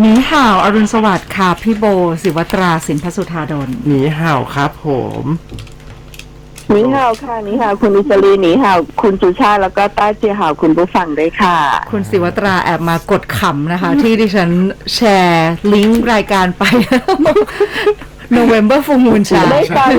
หนีห่าวอรุณสวัสดิ์ค่ะพี่โบ ศิวัตราสินพสุธาดลหนีห่าวครับผมหนีห่าวค่ะหนีห่าวคุณอิสรีหนีห่าวคุณสุชาติแล้วก็ต้าเจียห่าวคุณผู้ฟังด้วยค่ะ คุณศิวัตราแอบมากดขำนะคะ ที่ดิฉันแชร์ลิงก์รายการไป November Full Moon ได้ Chart ฟัง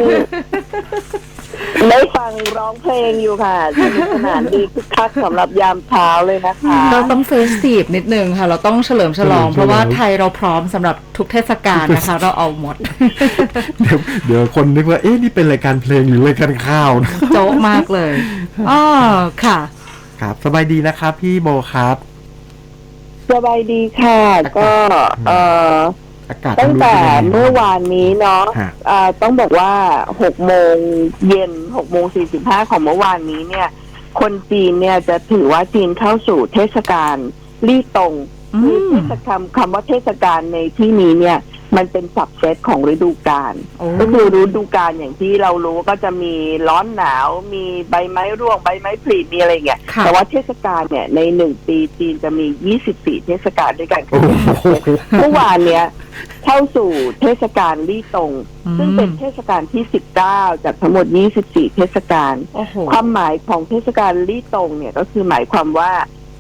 ได้ฟังร้องเพลงอยู่ค่ะสนุกสนานดีคึกคักสำหรับยามเช้าเลยนะคะ เราต้องเฟสทีฟนิดนึงค่ะ เราต้องเฉลิมฉลองเฉลิมฉลองเพราะว่าไทยเราพร้อมสำหรับทุกเทศกาลนะคะ เราเอาหมด เดี๋ยวเดี๋ยวคนนึกว่าเอ๊ะนี่เป็นรายการเพลงหรือรายการข้าวนะโจ๊ะมากเลยอ๋อค่ะ ครับ สบายดีนะครับ พี่โบครับ สบายดีค่ะ ก็ เอ่อ อากาศตั้งแต่ทางนู้นป็นยังไงเมื่อวานนี้เนาะฮะเอ่อต้องบอกว่าหกโมงเย็นหกโมงสี่สิบห้าของเมื่อวานนี้เนี่ย คนจีนเนี่ยจะถือว่าจีนเข้าสู่เทศกาลลี่ตงอืคือมเทศกาลคำว่าเทศกาลในที่นี้เนี่ย มันเป็นสับเซตของฤดูกาลโอ้ก็คือฤดูกาลอย่างที่เรารู้ก็จะมีร้อนหนาว มีใบไม้ร่วงใบไม้ผลิมีอะไรอย่างเงี้ยค่ะแต่ว่าเทศกาลเนี่ยในหนึ่งปีจีนจะมี 24 เทศกาลด้วยกันโอ้โหเมื่อวานเนี้ยเข้าสู่เทศกาลลี่ตง ซึ่งเป็นเทศกาลที่ 19 จากทั้งหมด 24 เทศกาลโอ้โหความหมายของเทศกาลลี่ตงเนี่ยก็คือหมายความว่า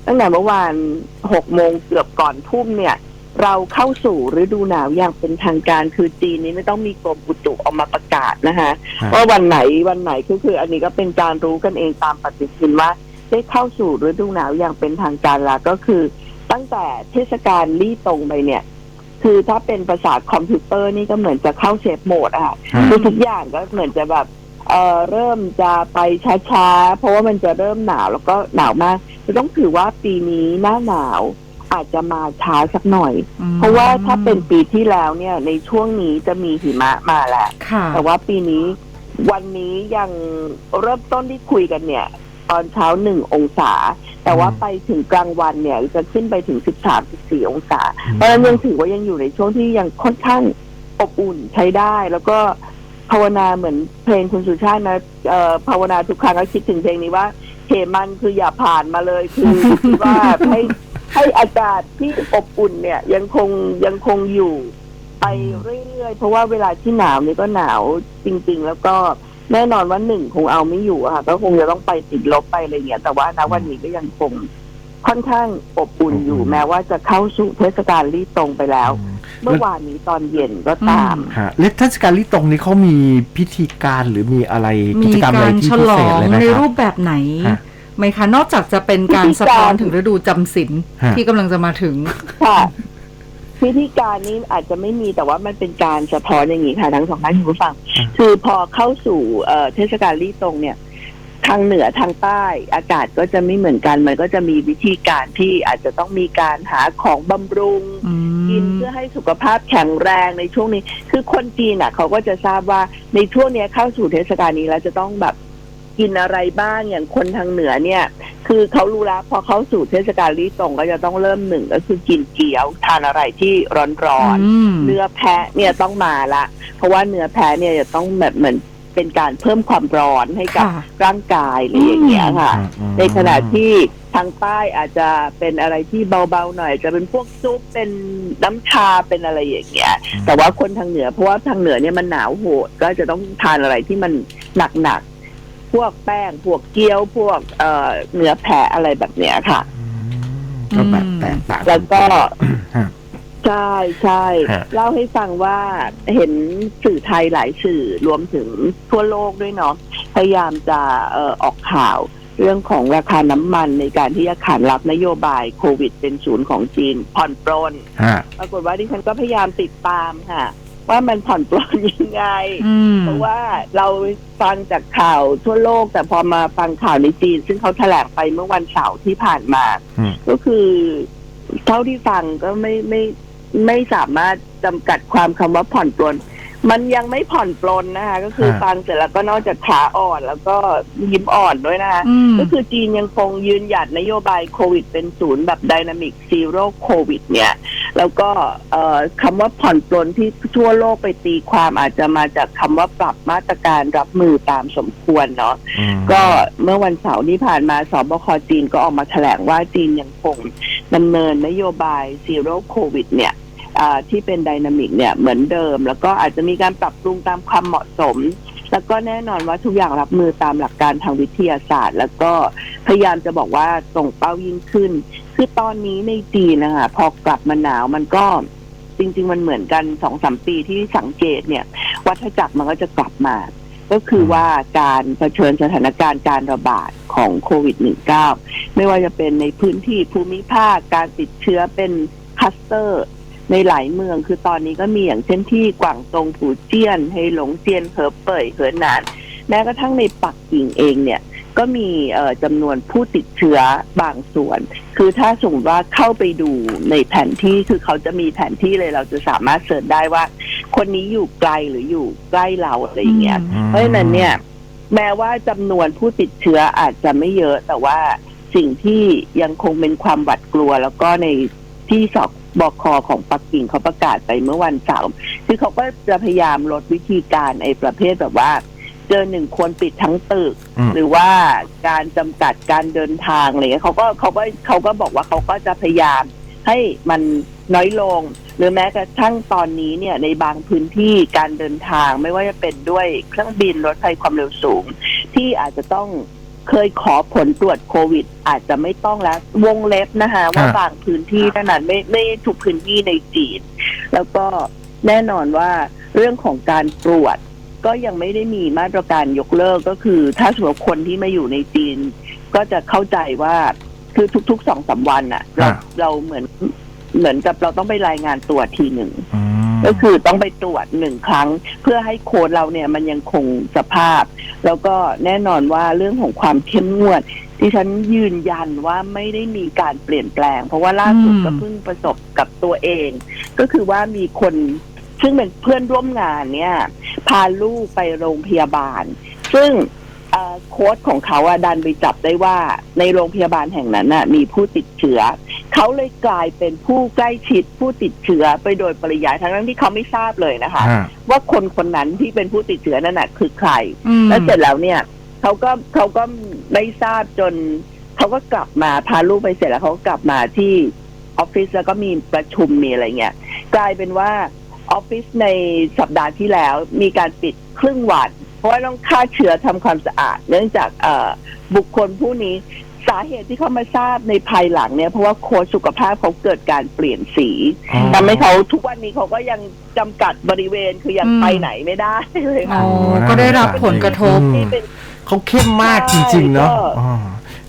ตั้งแต่เมื่อวาน 6 โมงเกือบก่อนทุ่มเนี่ย เราเข้าสู่ฤดูหนาวอย่างเป็นทางการคือจีนนี้ไม่ต้องมีกรมอุตุออกมาประกาศนะคะครับว่าวันไหนวันไหนคือคือ อันนี้ก็เป็นการรู้กันเองตามปฏิทินว่า ได้เข้าสู่ฤดูหนาวอย่างเป็นทางการแล้วก็คือ ตั้งแต่เทศกาลลี่ตงไปเนี่ย คือถ้าเป็นภาษาคอมพิวเตอร์นี่ก็เหมือนจะเข้าเซฟโหมดอะค่ะฮะคือทุกอย่างก็เหมือนจะแบบเอ่อเริ่มจะไปช้าๆ เพราะว่ามันจะเริ่มหนาวแล้วก็หนาวมากจะต้องถือว่าปีนี้หน้าหนาว อาจจะมาช้าสักหน่อยอืมเพราะว่าถ้าเป็นปีที่แล้วเนี่ย ในช่วงนี้จะมีหิมะมาแหละค่ะแต่ว่าปีนี้วันนี้ยังเริ่มต้นที่คุยกันเนี่ย ตอนเช้าหนึ่งองศา แต่ว่าไปถึงกลางวันเนี่ยจะขึ้นไปถึงสิบสามสิบสี่องศา เพราะฉะนั้นยังถือว่ายังอยู่ในช่วงที่ยังค่อนข้างอบอุ่นใช้ได้แล้วก็ภาวนาเหมือนเพลงคุณสุชาตินะเอ่อภาวนาทุกครั้งก็คิดถึงเพลงนี้ว่าเหมันคืออย่าผ่านมาเลยคือคิดว่าให้ ให้อากาศที่อบอุ่นเนี่ยยังคงยังคงอยู่ไปเรื่อยๆ เพราะว่าเวลาที่หนาวนี่ก็หนาวจริง ๆ แล้วก็แน่นอนว่าหนึ่งคงเอาไม่อยู่อะค่ะ ก็คงจะต้องไปติดลบไปอะไรเงี้ย แต่ว่าณวันนี้ก็ยังคงค่อนข้างอบอุ่นอยู่อืมแม้ว่าจะเข้าสู่เทศกาลรีตรงไปแล้ว เมื่อวานนี้ตอนเย็นก็ตามฮะและเทศกาลลี่ตรงนี้เขามีพิธีการหรือมีอะไรกิมีจกรรมอะไรการที่ฉพิลอเศษงเลยไหมในครัรูบปแบบไหนฮะ ไหมคะ นอกจากจะเป็นการพิธีการสะท้อนถึงฤดูจำศีลฮะ ที่กำลังจะมาถึง ค่ะพิธีการนี้อาจจะไม่มีแต่ว่ามันเป็นการสะท้อนอย่างนี้ค่ะทั้งสองท่านคุณผู้ฟัง อ่า คือพอเข้าสู่เอ่อเทศกาลลี่ตรงเนี่ย ทางเหนือทางใต้อากาศก็จะไม่เหมือนกัน มันก็จะมีวิธีการที่อาจจะต้องมีการหาของบำรุง อืกินมเพื่อให้สุขภาพแข็งแรงในช่วงนี้ คือคนจีนอะ เขาก็จะทราบว่าในช่วงเนี้ยเข้าสู่เทศกาลนี้แล้วจะต้องแบบ กินอะไรบ้างอย่างคนทางเหนือเนี่ย คือเขารู้แล้วพอเข้าสู่เทศกาลลี่ตรงก็จะต้องเริ่มหนึ่งก็คือกินเกี๊ยวทานอะไรที่ร้อนๆอืมเนื้อแพะเนี่ยต้องมาละ เพราะว่าเนื้อแพะเนี่ยจะต้องแบบเหมือนเป็นการเพิ่มความร้อนให้กับค่ะร่างกายหรืออย่างเงี้ยค่ะอืมในขณะที่ทางใต้อาจจะเป็นอะไรที่เบาๆหน่อย จะเป็นพวกซุปเป็นน้ำชาเป็นอะไรอย่างเงี้ย แต่ว่าคนทางเหนือเพราะว่าทางเหนือเนี่ยมันหนาวโหดก็จะต้องทานอะไรที่มันหนักๆ พวกแป้งพวกเกี๊ยวพวกเอ่อเนื้อแพะอะไรแบบเนี้ยค่ะอืมก็แบบแตกต่างแล้วก็ ฮะ ใช่ใช่ฮะ เล่าให้ฟังว่าเห็นสื่อไทยหลายสื่อรวมถึงทั่วโลกด้วยเนาะพยายามจะเอ่อออกข่าว เรื่องของราคาน้ำมันในการที่จะขานรับนโยบายโควิดเป็นศูนย์ของจีนผ่อนปรน ฮะ ปรากฏว่าดิฉันก็พยายามติดตามค่ะ ว่ามันผ่อนปรนยังไง อืม เพราะว่าเราฟังจากข่าวทั่วโลก แต่พอมาฟังข่าวในจีน ซึ่งเขาแถลงไปเมื่อวันเสาร์ที่ผ่านมา อืม ก็คือ เท่าที่ฟังก็ไม่ไม่ไม่สามารถจำกัดความคำว่าผ่อนปลน มันยังไม่ผ่อนปลนนะคะ ก็คือฮะ ฟังเสร็จแล้วก็นอกจากขาอ่อนแล้วก็ยิ้มอ่อนด้วยนะคะ อืม ก็คือจีนยังคงยืนหยัดนโยบายโควิดเป็นศูนย์แบบดินามิกซีโร่โควิดเนี่ยแล้วก็เอ่อคำว่าผ่อนปลนที่ทั่วโลกไปตีความอาจจะมาจากคำว่าปรับมาตรการรับมือตามสมควรเนาะอืมก็เมื่อวันเสาร์ที่ผ่านมาสบคจีนก็ออกมาแถลงว่าจีนยังคงดำเนินนโยบายซีโร่โควิดเนี่ยอ่าที่เป็นไดนามิกเนี่ยเหมือนเดิม แล้วก็อาจจะมีการปรับปรุงตามความเหมาะสม แล้วก็แน่นอนว่าทุกอย่างรับมือตามหลักการทางวิทยาศาสตร์ แล้วก็พยายามจะบอกว่าตรงเป้ายิ่งขึ้น คือตอนนี้ในจีนนะคะพอกลับมาหนาวมันก็จริง ๆ มันเหมือนกันสองสามปีที่สังเกตเนี่ย วัฏจักรมันก็จะกลับมา ก็คือว่าการเผชิญสถานการณ์การระบาดของโควิด -19 ไม่ว่าจะเป็นในพื้นที่ภูมิภาคการติดเชื้อเป็นคัสเตอร์ ในหลายเมืองคือตอนนี้ก็มีอย่างเช่นที่กวางตงผูเจี้ยนเฮหลงเจียนเหอเป่ยเหอหนาน แม้กระทั่งในปักกิ่งเองเนี่ยก็มีเอ่อจำนวนผู้ติดเชื้อบางส่วน คือถ้าสมมติว่าเข้าไปดูในแผนที่คือเขาจะมีแผนที่เลยเราจะสามารถเสิร์ชได้ว่า คนนี้อยู่ไกลหรืออยู่ใกล้เราอะไรอย่างเงี้ยอืมเพราะฉะนั้นเนี่ย แม้ว่าจำนวนผู้ติดเชื้ออาจจะไม่เยอะ แต่ว่าสิ่งที่ยังคงเป็นความหวาดกลัว แล้วก็ในที่สอบ บคของปักกิ่งเขาประกาศไปเมื่อวันเสาร์คือเขาก็จะพยายามลดวิธีการไอ้ประเภทแบบว่า เจอหนึ่งคนปิดทั้งตึก อืม หรือว่าการจำกัดการเดินทางอะไรเงี้ยเขาก็เขาก็เขาก็บอกว่าเขาก็จะพยายาม ให้มันน้อยลง หรือแม้กระทั่งตอนนี้เนี่ยในบางพื้นที่การเดินทางไม่ว่าจะเป็นด้วยเครื่องบินรถไฟความเร็วสูง ที่อาจจะต้อง เคยขอผลตรวจโควิด อาจจะไม่ต้องแล้ว วงเล็บนะคะว่าอ่าบางพื้นที่เท่านั้นไม่ไม่ทุกพื้นที่ในจีน แล้วก็แน่นอนว่าเรื่องของการตรวจ ก็ยังไม่ได้มีมาตรการยกเลิกก็คือ ถ้าสมมติคนที่มาอยู่ในจีน ก็จะเข้าใจว่าคือทุกๆสองสามวันอะเราอ่าเราเหมือนเหมือนกับเราต้องไปรายงานตัวทีหนึ่งอืม ก็คือต้องไปตรวจหนึ่งครั้ง เพื่อให้โค้ดเราเนี่ยมันยังคงสภาพ แล้วก็แน่นอนว่าเรื่องของความเข้มงวดที่ฉันยืนยันว่าไม่ได้มีการเปลี่ยนแปลง เพราะว่าล่าสุดอืมก็เพิ่งประสบกับตัวเอง ก็คือว่ามีคนซึ่งเป็นเพื่อนร่วมงานเนี่ย พาลูกไปโรงพยาบาล ซึ่งเอ่อโค้ดของเขาอะดันไปจับได้ว่าในโรงพยาบาลแห่งนั้นน่ะมีผู้ติดเชื้อ เขาเลยกลายเป็นผู้ใกล้ชิดผู้ติดเชื้อไปโดยปริยายทั้งนั้นที่เขาไม่ทราบเลยนะคะอ่าว่าคนคนนั้นที่เป็นผู้ติดเชื้อนั่นน่ะคือใครอืมแล้วเสร็จแล้วเนี่ยเขาก็เขาก็ไม่ทราบจนเขาก็กลับมาพาลูกไปเสร็จแล้วเขาก็กลับมาที่ออฟฟิศแล้วก็มีประชุมมีอะไรเงี้ยกลายเป็นว่าออฟฟิศในสัปดาห์ที่แล้วมีการปิดครึ่งวัน เพราะว่าต้องฆ่าเชื้อทำความสะอาด เนื่องจากเอ่อบุคคลผู้นี้ สาเหตุที่เขามาทราบในภายหลังเนี่ย เพราะว่าโค้ชสุขภาพเขาเกิดการเปลี่ยนสีอ๋อ ทำให้เขาทุกวันนี้เขาก็ยังจำกัดบริเวณคือยังอืม ไปไหนไม่ได้เลยอ๋ค่ะ อก็ได้รับผลกระทบ อืมที่เป็นเขาเข้มมากจริง ๆ เนาะใช่ก็ อ๋อ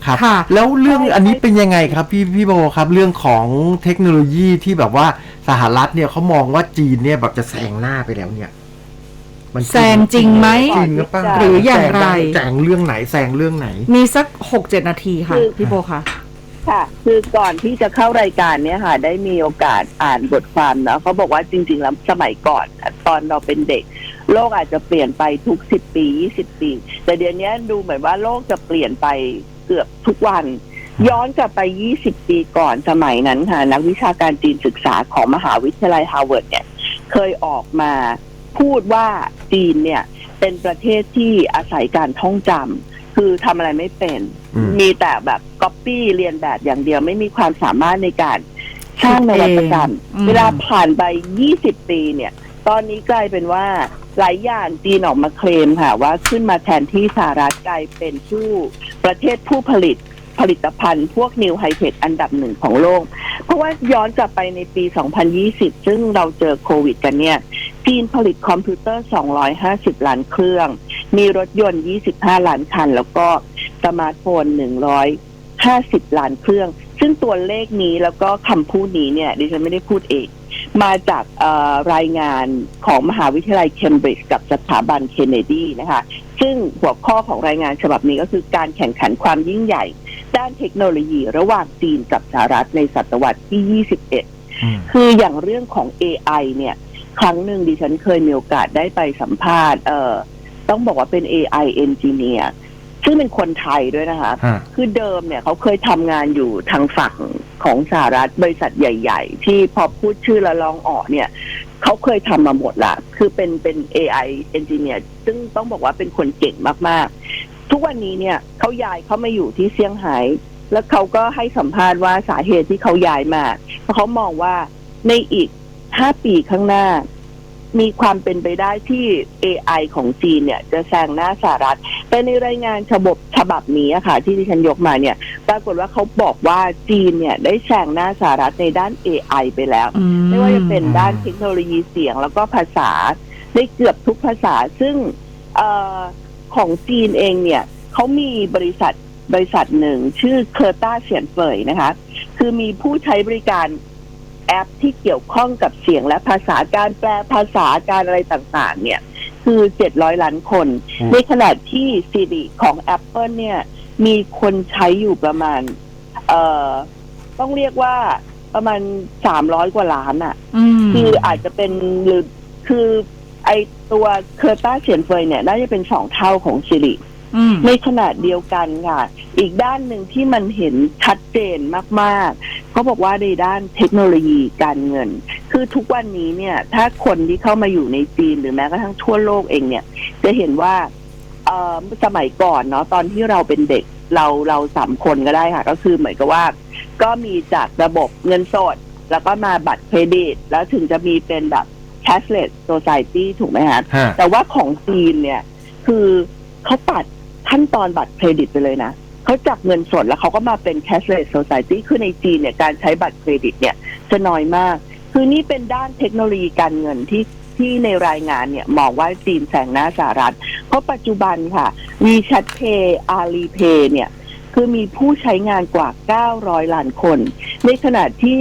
ครับ ค่ะ แล้วเรื่องอันนี้เป็นยังไงครับพี่พี่โบครับเรื่องของเทคโนโลยีที่แบบว่าสหรัฐเนี่ยเขามองว่าจีนเนี่ยแบบจะแซงหน้าไปแล้วเนี่ย มันแซงจริงไหม จริงหรือเปล่าหรืออย่างไร แซงเรื่องไหนแซงเรื่องไหน มีสักหกเจ็ดนาทีค่ะ คือ พี่โบคะค่ะ คือก่อนที่จะเข้ารายการเนี่ยค่ะ ได้มีโอกาสอ่านบทความเนาะเขาบอกว่าจริง ๆ แล้วสมัยก่อนตอนเราเป็นเด็ก โลกอาจจะเปลี่ยนไปทุกสิบปียี่สิบปี แต่เดี๋ยวนี้ดูเหมือนว่าโลกจะเปลี่ยนไปเกือบทุกวัน ย้อนกลับไป 20 ปีก่อนสมัยนั้นค่ะ นักวิชาการจีนศึกษาของมหาวิทยาลัยฮาร์วาร์ดเนี่ย เคยออกมา พูดว่าจีนเนี่ยเป็นประเทศที่อาศัยการท่องจำคือทำอะไรไม่เป็นอืมมีแต่แบบก๊อปปี้เรียนแบบอย่างเดียวไม่มีความสามารถในการสร้างนวัตกรรมอืมเวลาผ่านไป 20 ปีเนี่ย ตอนนี้กลายเป็นว่าหลายอย่างจีนออกมาเคลมค่ะ ว่าขึ้นมาแทนที่สหรัฐกลายเป็นผู้ประเทศผู้ผลิตผลิตภัณฑ์ พวกนิวไฮเทคอันดับหนึ่งของโลก เพราะว่าย้อนกลับไปในปี 2020 ซึ่งเราเจอโควิดกันเนี่ย จีนผลิตคอมพิวเตอร์ 250 ล้านเครื่อง มีรถยนต์ 25 ล้านคัน แล้วก็สมาร์ทโฟน 150 ล้านเครื่อง ซึ่งตัวเลขนี้แล้วก็คำพูดนี้เนี่ย ดิฉันไม่ได้พูดเอง มาจากเอ่อรายงานของมหาวิทยาลัยเคมบริดจ์กับสถาบันเคนเนดีนะคะ ซึ่งหัวข้อของรายงานฉบับนี้ก็คือการแข่งขันความยิ่งใหญ่ ด้านเทคโนโลยีระหว่างจีนกับสหรัฐในศตวรรษที่ 21อืมคืออย่างเรื่องของ AI เนี่ย ครั้งหนึ่งดิฉันเคยมีโอกาสได้ไปสัมภาษณ์ เอ่อ ต้องบอกว่าเป็น AI engineer ซึ่งเป็นคนไทยด้วยนะคะ ฮะ คือเดิมเนี่ยเขาเคยทำงานอยู่ทางฝั่งของสหรัฐบริษัทใหญ่ ๆ ที่พอพูดชื่อแล้วลองออกเนี่ย เขาเคยทำมาหมดละ คือเป็นเป็น AI engineer ซึ่งต้องบอกว่าเป็นคนเก่งมาก ๆ ทุกวันนี้เนี่ยเขาย้ายเขามาอยู่ที่เซี่ยงไฮ้แล้วเขาก็ให้สัมภาษณ์ว่าสาเหตุที่เขาย้ายมาเพราะเขามองว่าในอีก 5ปีข้างหน้า มีความเป็นไปได้ที่ AI ของจีนเนี่ยจะแซงหน้าสหรัฐ แต่ในรายงานฉบับฉบับนี้อะค่ะ ที่ที่ฉันยกมาเนี่ย ปรากฏว่าเขาบอกว่าจีนเนี่ย ได้แซงหน้าสหรัฐในด้าน AI ไปแล้วอืไม่ว่าจะเป็นด้านเทคโนโลยีเสียงแล้วก็ภาษาได้เกือบทุกภาษาซึ่งเออของจีนเองเนี่ยเขามีบริษัทบริษัทหนึ่งชื่อเคอร์ต้าเสียนเฟยนะคะ คือมีผู้ใช้บริการ แอปที่เกี่ยวข้องกับเสียงและภาษาการแปลภาษาการอะไรต่างๆ เนี่ย คือ700ล้านคนอืมในขณะที่ Siri ของ Apple เนี่ย มีคนใช้อยู่ประมาณ เอ่อ ต้องเรียกว่าประมาณ300กว่าล้านอะอืมคืออาจจะเป็นหรือคือไอตัวเคอร์ต้าเสียนเฟยเนี่ย น่าจะเป็นสองเท่าของ Siri อืมในขณะเดียวกันค่ะ อีกด้านหนึ่งที่มันเห็นชัดเจนมากๆ เขาบอกว่าในด้านเทคโนโลยีการเงิน คือทุกวันนี้เนี่ย ถ้าคนที่เข้ามาอยู่ในจีนหรือแม้กระทั่งทั่วโลกเองเนี่ย จะเห็นว่าเอ่อสมัยก่อนเนาะตอนที่เราเป็นเด็กเราเราสามคนก็ได้ค่ะ ก็คือเหมือนกับว่า ก็มีจากระบบเงินสด แล้วก็มาบัตรเครดิต แล้วถึงจะมีเป็นแบบ cashless society ถูกไหมฮะฮะแต่ว่าของจีนเนี่ย คือเขาตัดขั้นตอนบัตรเครดิตไปเลยนะ เขาจับเงินสดแล้วเขาก็มาเป็น cashless society คือในจีนเนี่ยการใช้บัตรเครดิตเนี่ยจะน้อยมาก คือนี่เป็นด้านเทคโนโลยีการเงินที่ที่ในรายงานเนี่ยมองว่าจีนแซงหน้าสหรัฐ เพราะปัจจุบันค่ะ WeChat Pay Alipay เนี่ยคือมีผู้ใช้งานกว่า 900 ล้านคน ในขณะที่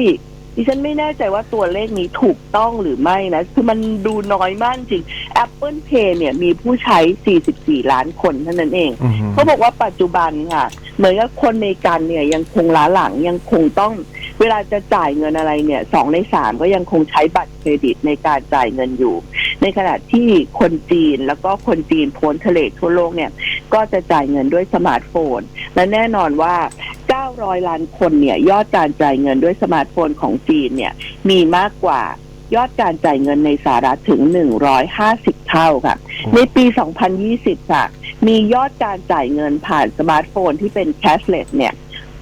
ดิฉันไม่แน่ใจว่าตัวเลขนี้ถูกต้องหรือไม่นะ คือมันดูน้อยมากจริง Apple Pay เนี่ยมีผู้ใช้ 44 ล้านคนเท่านั้นเองอืมเขาบอกว่าปัจจุบันค่ะ เหมือนกับคนในกันเนี่ยยังคงล้าหลังยังคงต้อง เวลาจะจ่ายเงินอะไรเนี่ยสองในสามก็ยังคงใช้บัตรเครดิตในการจ่ายเงินอยู่ ในขณะที่คนจีนแล้วก็คนจีนพ้นทะเลทั่วโลกเนี่ยก็จะจ่ายเงินด้วยสมาร์ทโฟน และแน่นอนว่า 900 ล้านคนเนี่ยยอดการจ่ายเงินด้วยสมาร์ทโฟนของจีนเนี่ยมีมากกว่ายอดการจ่ายเงินในสหรัฐถึง 150 เท่าค่ะ ในปี 2020 ค่ะ มียอดการจ่ายเงินผ่านสมาร์ทโฟนที่เป็น cashless เนี่ย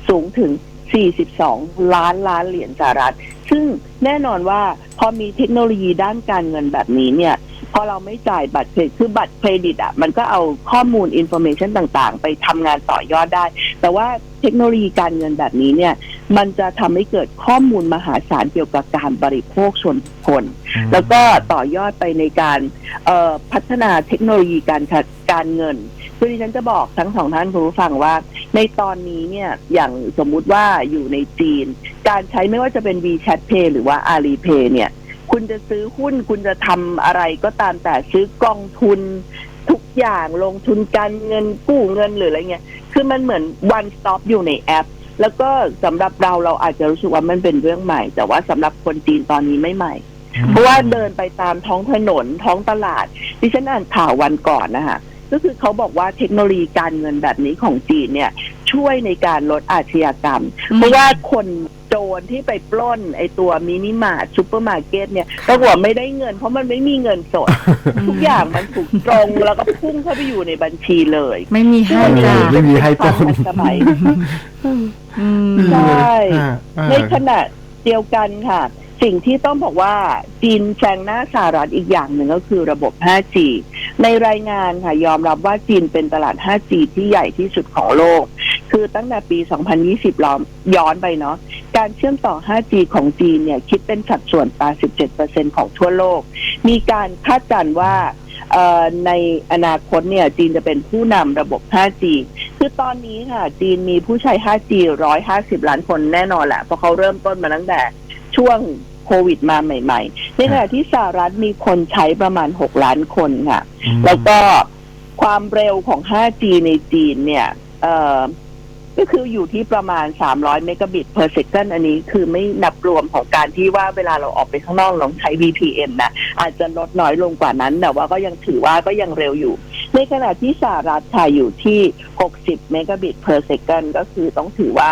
สูงถึง 42 ล้านล้านเหรียญสหรัฐ ซึ่งแน่นอนว่าพอมีเทคโนโลยีด้านการเงินแบบนี้เนี่ย พอเราไม่จ่ายบัตรเครดิตคือบัตรเครดิตอะมันก็เอาข้อมูลอินโฟเมชันต่างๆ ไปทำงานต่อยอดได้ แต่ว่าเทคโนโลยีการเงินแบบนี้เนี่ย มันจะทำให้เกิดข้อมูลมหาศาลเกี่ยวกับการบริโภคส่วนบุคคล แล้วก็ต่อยอดไปในการเอ่อพัฒนาเทคโนโลยีการจัดการเงิน คือดิฉันจะบอกทั้งสองท่านคุณผู้ฟังว่า ในตอนนี้เนี่ยอย่างสมมุติว่าอยู่ในจีน การใช้ไม่ว่าจะเป็น WeChat Pay หรือว่า Alipay เนี่ย คุณจะซื้อหุ้นคุณจะทำอะไรก็ตามแต่ซื้อกองทุนทุกอย่างลงทุนการเงินกู้เงินหรืออะไรเงี้ยคือมันเหมือน one stop อยู่ในแอป แล้วก็สำหรับเราเราอาจจะรู้สึกว่ามันเป็นเรื่องใหม่ แต่ว่าสำหรับคนจีนตอนนี้ไม่ใหม่เพราะว่าเดินไปตามท้องถนนท้องตลาดดิฉันอ่านข่าววันก่อนนะคะ ก็คือเขาบอกว่าเทคโนโลยีการเงินแบบนี้ของจีนเนี่ย ช่วยในการลดอาชญากรรม เพราะว่าคนโจรที่ไปปล้นไอตัวมินิมาร์ทซูเปอร์มาร์เก็ตเนี่ยปรากฏว่าไม่ได้เงินเพราะมันไม่มีเงินสด ทุกอย่างมันถูกตรงแล้วก็พุ่งเข้าไปอยู่ในบัญชีเลย ไม่มีให้จ้ะไม่มีให้ต้นทันสมัยอืมใช่อ่าอ่าในขณะเดียวกันค่ะ สิ่งที่ต้องบอกว่าจีนแซงหน้าสหรัฐอีกอย่างหนึ่งก็คือระบบ 5G ในรายงานค่ะยอมรับว่าจีนเป็นตลาด 5G ที่ใหญ่ที่สุดของโลก คือตั้งแต่ปี 2020ล้อมย้อนไปเนาะการเชื่อมต่อ 5G ของจีนเนี่ยคิดเป็นสัดส่วน 87%ของทั่วโลก มีการคาดการณ์ว่าในอนาคตเนี่ยจีนจะเป็นผู้นำระบบ 5G คือตอนนี้ค่ะ จีนมีผู้ใช้ 5G 150 ล้านคนแน่นอนแหละเพราะเขาเริ่มต้นมาตั้งแต่ ช่วงโควิดมาใหม่ๆ ในขณะที่สหรัฐมีคนใช้ประมาณ 6 ล้านคนค่ะ แล้วก็ความเร็วของ 5G ในจีนเนี่ย เอ่อก็คืออยู่ที่ประมาณ 300 เมกะบิต per second อันนี้คือไม่นับรวมของการที่ว่าเวลาเราออกไปข้างนอกเราใช้ VPN นะ อาจจะลดน้อยลงกว่านั้น แต่ว่าก็ยังถือว่าก็ยังเร็วอยู่ ในขณะที่สหรัฐค่ะอยู่ที่ 60 เมกะบิต per second ก็คือต้องถือว่า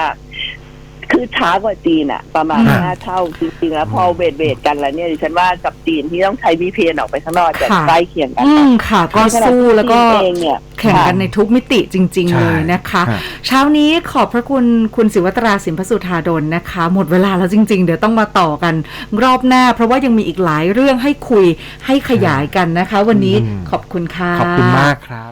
คือช้ากว่าจีนอะประมาณอืมห้าเท่าจริงๆแล้วพอเวทเวทกันแล้วเนี่ยดิฉันว่ากับจีนที่ต้องใช้ VPN ออกไปข้างนอกจะค่ะใกล้เคียงกันอืนะมค่ะ ก็สู้แล้วก็จีนเองเนี่ยแข่งกันในทุกมิติจริง ๆ เลยนะคะใช่เช้านี้ขอบพระคุณคุณศิวตราสินพสุธาดลนะคะ หมดเวลาแล้วจริง ๆ เดี๋ยวต้องมาต่อกันรอบหน้า เพราะว่ายังมีอีกหลายเรื่องให้คุยให้ขยายกันนะคะ วันนี้อืมขอบคุณค่ะขอบคุณมากครับ